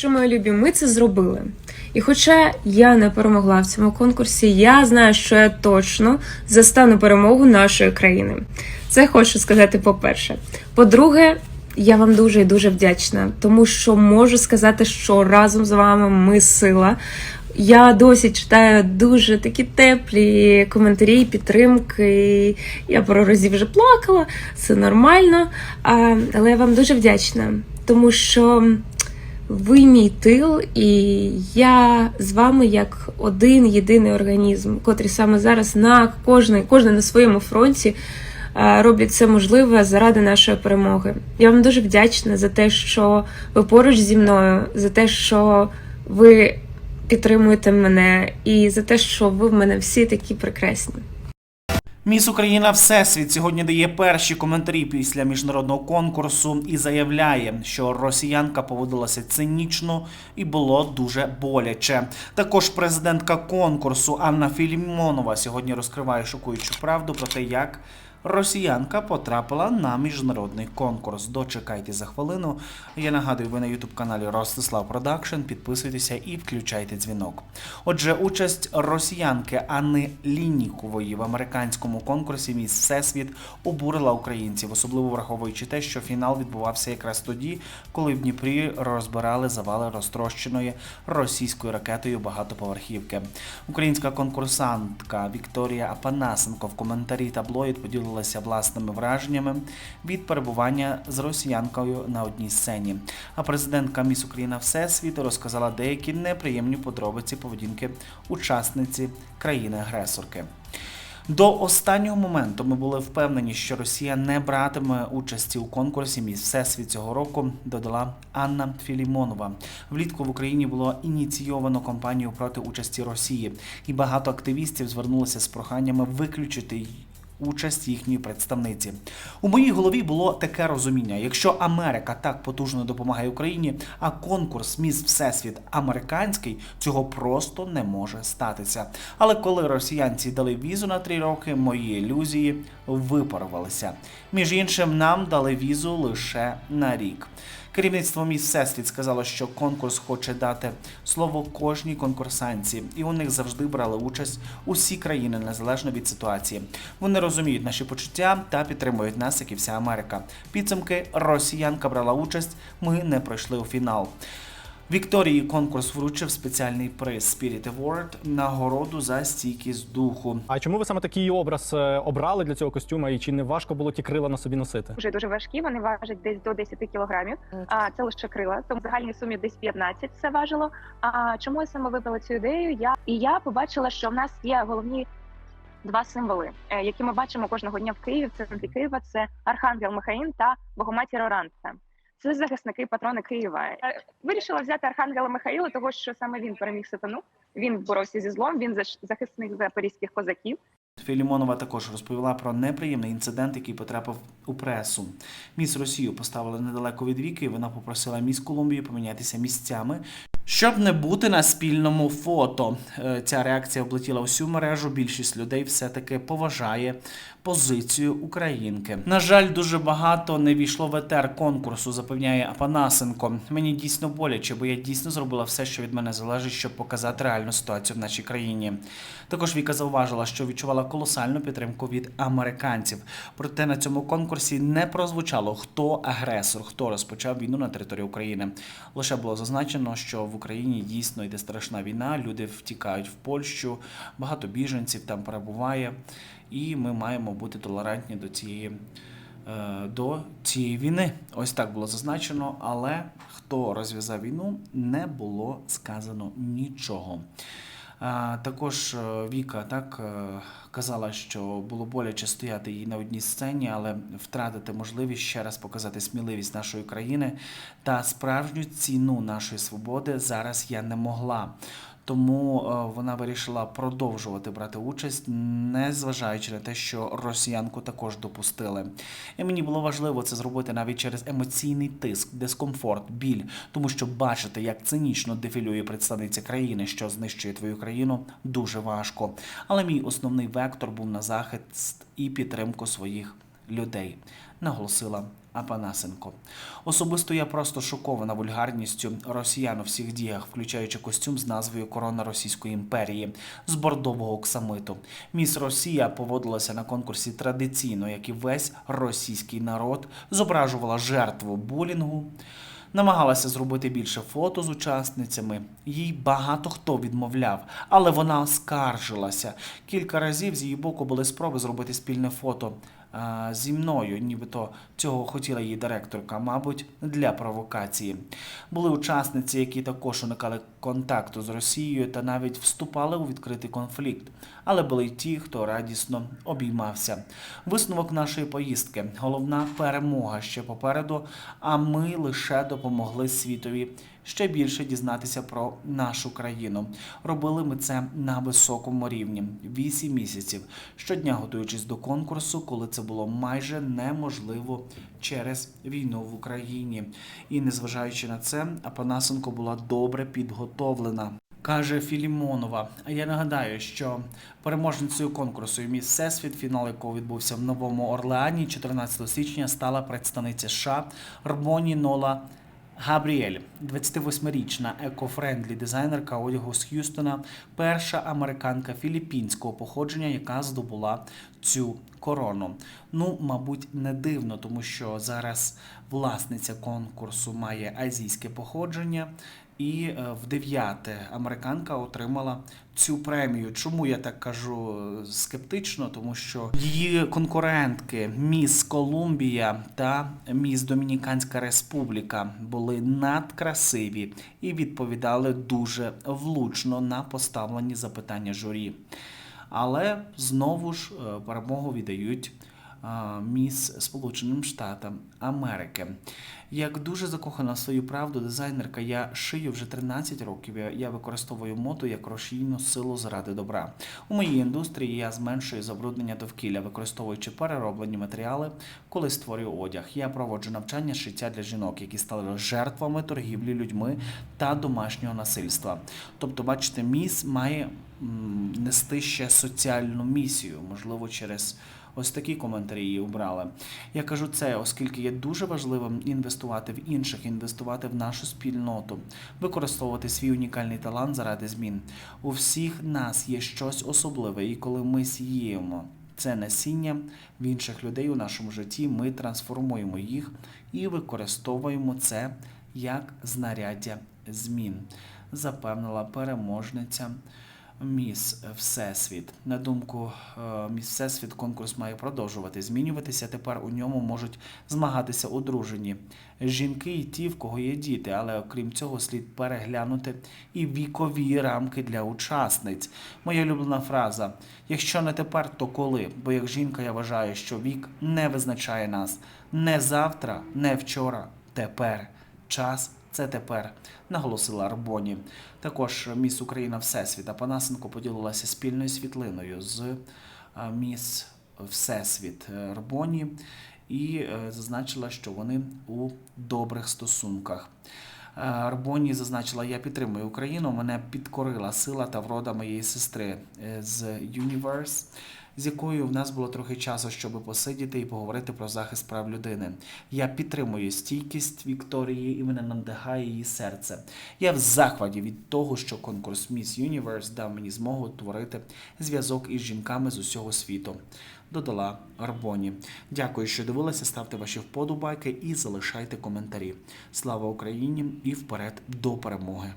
Що мої любі, ми це зробили. І хоча я не перемогла в цьому конкурсі, я знаю, що я точно застану перемогу нашої країни. Це хочу сказати по-перше. По-друге, я вам дуже і дуже вдячна, тому що можу сказати, що разом з вами ми сила. Я досі читаю дуже такі теплі коментарі, підтримки. Я пару разів вже плакала, це нормально. Але я вам дуже вдячна, тому що ви мій тил, і я з вами як один єдиний організм, котрий саме зараз на кожний, кожен на своєму фронті е, роблять це можливе заради нашої перемоги. Я вам дуже вдячна за те, що ви поруч зі мною, за те, що ви підтримуєте мене, і за те, що ви в мене всі такі прекрасні. Міс Україна Всесвіт сьогодні дає перші коментарі після міжнародного конкурсу і заявляє, що росіянка поводилася цинічно і було дуже боляче. Також президентка конкурсу Анна Філімонова сьогодні розкриває шокуючу правду про те, як росіянка потрапила на міжнародний конкурс. Дочекайте за хвилину. Я нагадую, ви на ютуб каналі Ростислав Продакшн. Підписуйтеся і включайте дзвінок. Отже, участь росіянки Анни Лінікової в американському конкурсі Міс Всесвіт обурила українців, особливо враховуючи те, що фінал відбувався якраз тоді, коли в Дніпрі розбирали завали розтрощеної російською ракетою багатоповерхівки. Українська конкурсантка Вікторія Апанасенко в коментарі таблоїд поділилася власними враженнями від перебування з росіянкою на одній сцені. А президентка Міс Україна Всесвіту розказала деякі неприємні подробиці поведінки учасниці країни-агресорки. До останнього моменту ми були впевнені, що Росія не братиме участі у конкурсі Міс Всесвіт цього року, додала Анна Філімонова. Влітку в Україні було ініційовано кампанію проти участі Росії, і багато активістів звернулися з проханнями виключити участь їхньої представниці. У моїй голові було таке розуміння: якщо Америка так потужно допомагає Україні, а конкурс Міс Всесвіт американський, цього просто не може статися. Але коли росіянці дали візу на три роки, мої ілюзії випарувалися. Між іншим, нам дали візу лише на рік. Керівництво міст Всесвіт сказало, що конкурс хоче дати слово кожній конкурсанці, і у них завжди брали участь усі країни незалежно від ситуації. Вони розуміють наші почуття та підтримують нас, як і вся Америка. Підсумки росіянка брала участь. Ми не пройшли у фінал. Вікторії конкурс вручив спеціальний приз Spirit Award – нагороду за стійкість духу. А чому ви саме такий образ е, обрали для цього костюма? І чи не важко було ті крила на собі носити? Дуже дуже важкі. Вони важать десь до 10 кілограмів. А це лише крила. Тому в загальній сумі десь 15 це важило. А чому я саме вибрала цю ідею? Я і я побачила, що в нас є головні. Два символи, е, які ми бачимо кожного дня в Києві, в центрі Києва, це Архангел Михаїн та Богоматір Оранта. Це захисники патрони Києва. Е, Вирішила взяти Архангела Михаїла, того що саме він переміг сатану. Він боровся зі злом. Він захисник запорізьких козаків. Філімонова також розповіла про неприємний інцидент, який потрапив у пресу. Міс Росію поставили недалеко від віки, і вона попросила міс Колумбію помінятися місцями. Щоб не бути на спільному фото, Е, ця реакція облетіла усю мережу. Більшість людей все-таки поважає позицію українки. На жаль, дуже багато не війшло в етер конкурсу, запевняє Апанасенко. Мені дійсно боляче, бо я дійсно зробила все, що від мене залежить, щоб показати реальну ситуацію в нашій країні. Також Віка зауважила, що відчувала колосальну підтримку від американців. Проте на цьому конкурсі не прозвучало, хто агресор, хто розпочав війну на території України. Лише було зазначено, що в Україні дійсно йде страшна війна. Люди втікають в Польщу, багато біженців там перебуває, і ми маємо бути толерантні до цієї. е, До цієї війни, ось так було зазначено, але хто розв'язав війну, не було сказано нічого. Також е, Віка так е, казала, що було боляче стояти їй на одній сцені, але втратити можливість ще раз показати сміливість нашої країни та справжню ціну нашої свободи зараз я не могла. Тому е, вона вирішила продовжувати брати участь, не зважаючи на те, що росіянку також допустили. І мені було важливо це зробити навіть через емоційний тиск, дискомфорт, біль, тому що бачити, як цинічно дефілює представниця країни, що знищує твою країну, дуже важко. Але мій основний вектор був на захист і підтримку своїх людей, наголосила Апанасенко. Особисто я просто шокована вульгарністю росіян у всіх діях, включаючи костюм з назвою Корона Російської імперії з бордового оксамиту. Міс Росія поводилася на конкурсі традиційно, як і весь російський народ, зображувала жертву булінгу. Намагалася зробити більше фото з учасницями. Їй багато хто відмовляв, але вона оскаржилася. Кілька разів з її боку були спроби зробити спільне фото зі мною, нібито цього хотіла її директорка, мабуть, для провокації. Були учасниці, які також уникали контакту з Росією та навіть вступали у відкритий конфлікт. Але були й ті, хто радісно обіймався. Висновок нашої поїздки. Головна перемога ще попереду, а ми лише допомогли світові ще більше дізнатися про нашу країну. Робили ми це на високому рівні вісім місяців, щодня готуючись до конкурсу, коли це було майже неможливо через війну в Україні. І незважаючи на це, Апанасенко була добре підготовлена. Каже Філімонова. Я нагадаю, що переможницею конкурсу «Міс Всесвіт, фінал якого відбувся в Новому Орлеані 14 січня, стала представниця США Рбоні Нола Габріель, 28-річна екофрендлі дизайнерка одягу з Х'юстона, перша американка філіппінського походження, яка здобула цю корону. Ну, мабуть, не дивно, тому що зараз власниця конкурсу має азійське походження. І е, в дев'яте американка отримала цю премію. Чому я так кажу е, скептично? Тому що її конкурентки Міс Колумбія та Міс Домініканська Республіка були надкрасиві і відповідали дуже влучно на поставлені запитання журі. Але знову ж е, перемогу віддають міс Сполученим Штатам Америки. Як дуже закохана в свою правду дизайнерка, я шию вже 13 років. Я- використовую моду як рушійну силу заради добра. У моїй індустрії я зменшую забруднення довкілля, використовуючи перероблені матеріали, коли створюю одяг. Я проводжу навчання шиття для жінок, які стали жертвами торгівлі людьми та домашнього насильства. Тобто, бачите, міс має нести ще соціальну місію, можливо, через. Ось такі коментарі її обрали. Я кажу це, оскільки є дуже важливим інвестувати в інших, інвестувати в нашу спільноту, використовувати свій унікальний талант заради змін. У всіх нас є щось особливе, і коли ми сіємо це насіння в інших людей у нашому житті, ми трансформуємо їх і використовуємо це як знаряддя змін, запевнила переможниця. Міс Всесвіт. На думку е, Міс Всесвіт, конкурс має продовжувати змінюватися. Тепер у ньому можуть змагатися одружені жінки і ті, в кого є діти. Але окрім цього, слід переглянути і вікові рамки для учасниць. Моя улюблена фраза: якщо не тепер, то коли? Бо як жінка я вважаю, що вік не визначає нас не завтра, не вчора, тепер. Час це тепер, наголосила Арбоні. Також міс Україна Всесвіт Апанасенко поділилася спільною світлиною з а, міс Всесвіт е, Арбоні і е, зазначила, що вони у добрих стосунках. Е, Арбоні зазначила, я підтримую Україну. Мене підкорила сила та врода моєї сестри е, з Universe, з якою в нас було трохи часу, щоб посидіти і поговорити про захист прав людини. Я підтримую стійкість Вікторії і мене надихає її серце. Я в захваті від того, що конкурс Miss Universe дав мені змогу творити зв'язок із жінками з усього світу. Додала Арбоні. Дякую, що дивилися. Ставте ваші вподобайки і залишайте коментарі. Слава Україні і вперед до перемоги!